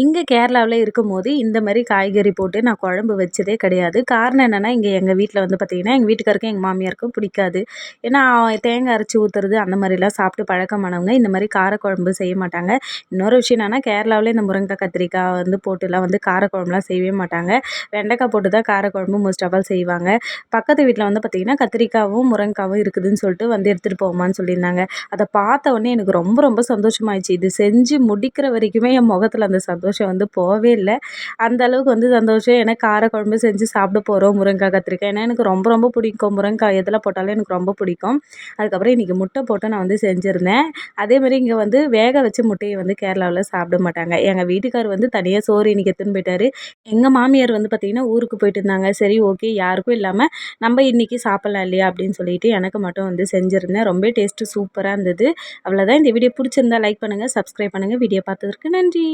இங்கே கேரளாவில் இருக்கும்போது இந்த மாதிரி காய்கறி போட்டு நான் குழம்பு வச்சதே கிடையாது. காரணம் என்னென்னா இங்கே எங்கள் வீட்டில் வந்து பார்த்திங்கன்னா எங்கள் வீட்டுக்காருக்கும் எங்கள் மாமியாருக்கும் பிடிக்காது. ஏன்னா தேங்காய் அரைச்சி ஊற்றுறது அந்த மாதிரிலாம் சாப்பிட்டு பழக்கமானவங்க இந்த மாதிரி காரக்குழம்பு செய்ய மாட்டாங்க. இன்னொரு விஷயம் என்னென்னா கேரளாவில் இந்த முருங்கக்காய் கத்திரிக்காய் வந்து போட்டுலாம் வந்து காரக்குழம்புலாம் செய்யவே மாட்டாங்க. வெண்டைக்காய் போட்டு தான் காரக்குழம்பு மோஸ்ட் ஆஃப் ஆல் செய்வாங்க. பக்கத்து வீட்டில் வந்து பார்த்திங்கன்னா கத்திரிக்காவும் முருங்கக்காவும் இருக்குதுன்னு சொல்லிட்டு வந்து எடுத்துகிட்டு போமான்னு சொல்லியிருந்தாங்க. அதை பார்த்த உடனே எனக்கு ரொம்ப ரொம்ப சந்தோஷமாயிடுச்சு. இது செஞ்சு முடிக்கிற வரைக்குமே என் முகத்தில் அந்த சந்தோஷம் சந்தோஷம் வந்து போகவே இல்லை. அந்த அளவுக்கு வந்து சந்தோஷம். ஏன்னா காரக்குழம்பு செஞ்சு சாப்பிட போகிறோம் முருங்கைக்காய் கத்திரிக்காய். ஏன்னா எனக்கு ரொம்ப ரொம்ப பிடிக்கும். முருங்கக்காய் எதில் போட்டாலும் எனக்கு ரொம்ப பிடிக்கும். அதுக்கப்புறம் இன்றைக்கி முட்டை போட்டு நான் வந்து செஞ்சுருந்தேன். அதேமாதிரி இங்கே வந்து வேக வச்ச முட்டையை வந்து கேரளாவில் சாப்பிட மாட்டாங்க. எங்கள் வீட்டுக்கார் வந்து தனியாக சோறு இன்றைக்கி எடுத்துன்னு போயிட்டார். எங்கள் மாமியார் வந்து பார்த்திங்கன்னா ஊருக்கு போயிட்டு இருந்தாங்க. சரி ஓகே யாருக்கும் இல்லாமல் நம்ம இன்றைக்கி சாப்பிட்லாம் இல்லையா? அப்படின்னு சொல்லிட்டு எனக்கு மட்டும் வந்து செஞ்சுருந்தேன். ரொம்ப டேஸ்ட்டு சூப்பராக இருந்தது. அவ்வளோதான் இந்த வீடியோ பிடிச்சிருந்தா லைக் பண்ணுங்கள் சப்ஸ்கிரைப் பண்ணுங்கள் வீடியோ பார்த்ததற்கு நன்றி.